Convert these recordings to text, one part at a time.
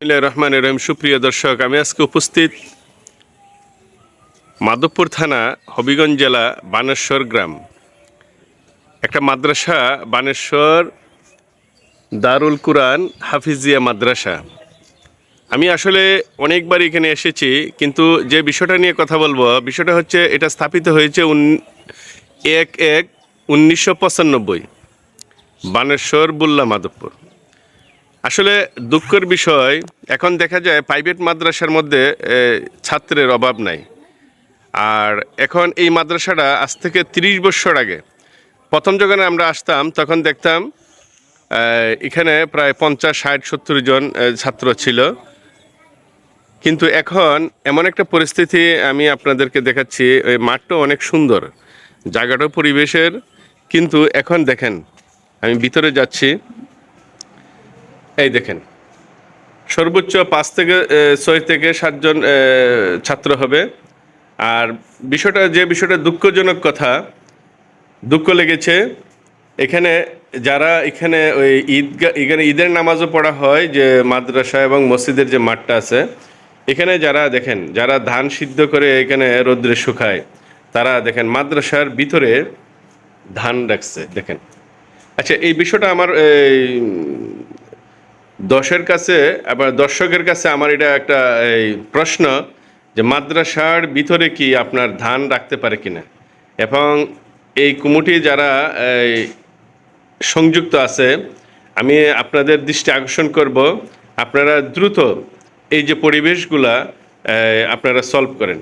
রহমান রহিম। সুপ্রিয় দর্শক, আমি আজকে উপস্থিত মাধবপুর থানা, হবিগঞ্জ জেলা, বানেশ্বর গ্রাম। একটা মাদ্রাসা, বানেশ্বর দারুল কুরআন হাফিজিয়া মাদ্রাসা। আমি আসলে অনেকবার এখানে এসেছি, কিন্তু যে বিষয়টা নিয়ে কথা বলব, বিষয়টা হচ্ছে এটা স্থাপিত হয়েছে এক এক উনিশশো পঁচানব্বই, বানেশ্বর বুল্লা মাধবপুর। আসলে দুঃখের বিষয়, এখন দেখা যায় প্রাইভেট মাদ্রাসার মধ্যে ছাত্রের অভাব নাই। আর এখন এই মাদ্রাসাটা আজ থেকে তিরিশ বছর আগে, প্রথম যখন আমরা আসতাম, তখন দেখতাম এখানে প্রায় পঞ্চাশ, ষাট, সত্তর জন ছাত্র ছিল। কিন্তু এখন এমন একটা পরিস্থিতি আমি আপনাদেরকে দেখাচ্ছি, ওই মাঠটা অনেক সুন্দর। জায়গাটাও পরিবেশের, কিন্তু এখন দেখেন, আমি ভিতরে যাচ্ছি। এই দেখেন। সর্বোচ্চ পাঁচ থেকে ছয় থেকে সাতজন ছাত্র হবে। আর বিষয়টা, যে বিষয়টা দুঃখজনক কথা, দুঃখ লেগেছে, এখানে যারা এখানে ওই ঈদগা এখানে ঈদের নামাজও পড়া হয়, যে মাদ্রাসা এবং মসজিদের যে মাঠটা আছে, এখানে যারা দেখেন, যারা ধান সিদ্ধ করে এখানে রৌদ্রে শুকায়, তারা দেখেন মাদ্রাসার ভিতরে ধান রাখছে, দেখেন। আচ্ছা এই বিষয়টা আমার দশের কাছে, আবার দর্শকের কাছে আমার এটা একটা এই প্রশ্ন যে মাদ্রাসার ভিতরে কি আপনার ধান রাখতে পারে কিনা? এবং এই কুমুটি যারা সংযুক্ত আছে, আমি আপনাদের দৃষ্টি আকর্ষণ করব। আপনারা দ্রুত এই যে পরিবেশগুলা আপনারা সলভ করেন।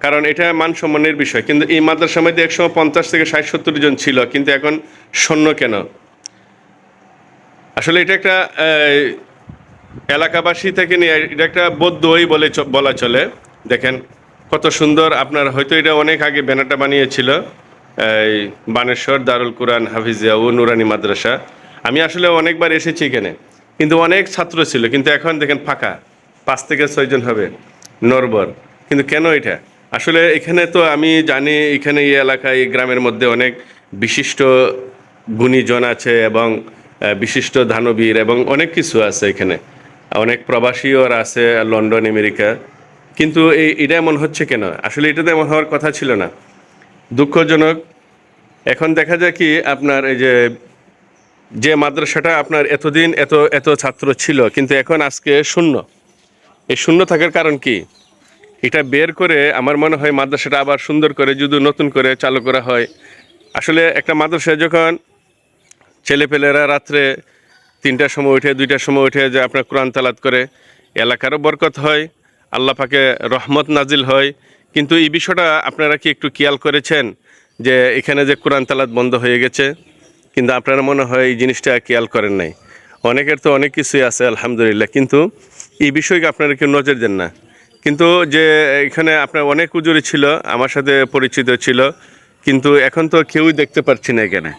কারণ এটা মানসম্মানের বিষয়। কিন্তু এই মাদ্রাসার মধ্যে একসময় পঞ্চাশ থেকে ষাট, সত্তর জন ছিল, কিন্তু এখন শূন্য কেন? আসলে এটা একটা এলাকাবাসী থেকে নিয়ে, এটা একটা বৌদ্ধই বলে বলা চলে। দেখেন কত সুন্দর আপনার, হয়তো এটা অনেক আগে ব্যানারটা বানিয়েছিল, এই, বানেশ্বর, দারুল কুরআন, হাফিজিয়া ও নুরানি মাদ্রাসা। আমি আসলে অনেকবার এসেছি এখানে, কিন্তু অনেক ছাত্র ছিল, কিন্তু এখন দেখেন ফাঁকা, পাঁচ থেকে ছয়জন হবে, নরবর। কিন্তু কেন এটা? আসলে এখানে তো আমি জানি, এখানে এই এলাকায়, এই গ্রামের মধ্যে অনেক বিশিষ্ট গুণীজন আছে এবং বিশিষ্ট ধানবীর এবং অনেক কিছু আছে এখানে। অনেক প্রবাসীও আছে লন্ডন, আমেরিকা। কিন্তু এই, এটা এমন হচ্ছে কেন? আসলে এটা তো এমন হওয়ার কথা ছিল না। দুঃখজনক, এখন দেখা যায় কি আপনার এই যে যে মাদ্রাসাটা আপনার এতদিন এত এত ছাত্র ছিল, কিন্তু এখন আজকে শূন্য। এই শূন্য থাকার কারণ কি? এটা বের করে আমার মনে হয় মাদ্রাসাটা আবার সুন্দর করে, যদি নতুন করে চালু করা হয়। আসলে একটা মাদ্রাসায় যখন ছেলেপেলেরা রাত্রে তিনটার সময় উঠে, দুইটার সময় উঠে যে আপনার কোরআন তালাত করে, এলাকারও বরকত হয়, আল্লাহ পাকে রহমত নাজিল হয়। কিন্তু এই বিষয়টা আপনারা কি একটু খেয়াল করেছেন যে এখানে যে কোরআন তালাত বন্ধ হয়ে গেছে? কিন্তু আপনারা মনে হয় এই জিনিসটা খেয়াল করেন নাই। অনেকের তো অনেক কিছুই আছে, আলহামদুলিল্লাহ। কিন্তু এই বিষয়কে আপনারা কেউ নজর দেন না? কিন্তু যে এখানে আপনার অনেক উজুরি ছিল, আমার সাথে পরিচিত ছিল, কিন্তু এখন তো কেউই দেখতে পাচ্ছি না এখানে।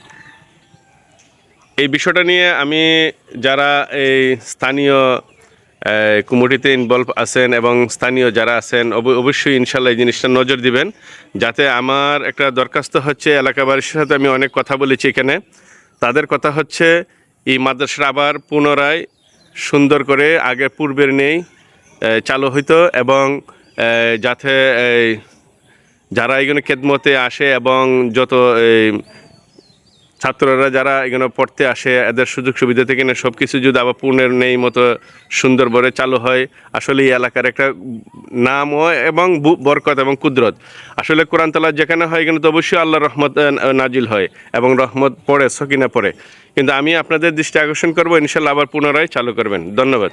এই বিষয়টা নিয়ে আমি যারা এই স্থানীয় কুমুটিতে ইনভলভ আছেন এবং স্থানীয় যারা আছেন, অব- অবশ্যই ইনশাল্লাহ এই জিনিসটা নজর দিবেন। যাতে আমার একটা দরখাস্ত হচ্ছে এলাকাবাসীর সাথে আমি অনেক কথা বলেছি এখানে। তাদের কথা হচ্ছে, এই মাদ্রাসাটা আবার পুনরায় সুন্দর করে আগে পূর্বের নেই চালু হইতো এবং যাতে যারা এখানে খেদমতে আসে এবং যত ছাত্ররা যারা এখানে পড়তে আসে, এদের সুযোগ সুবিধা থেকে না সব কিছু যদি আবার পূর্ণের নেই মতো সুন্দর করে চালু হয়, আসলে এই এলাকার একটা নাম হয় এবং বরকত এবং কুদরত। আসলে কোরআন তালা যেখানে হয়, এখানে তো অবশ্যই আল্লাহ রহমত নাজিল হয় এবং রহমত পড়ে, সকিনা পড়ে। কিন্তু আমি আপনাদের দৃষ্টি আকর্ষণ করব, ইনশাল্লাহ আবার পুনরায় চালু করবেন। ধন্যবাদ।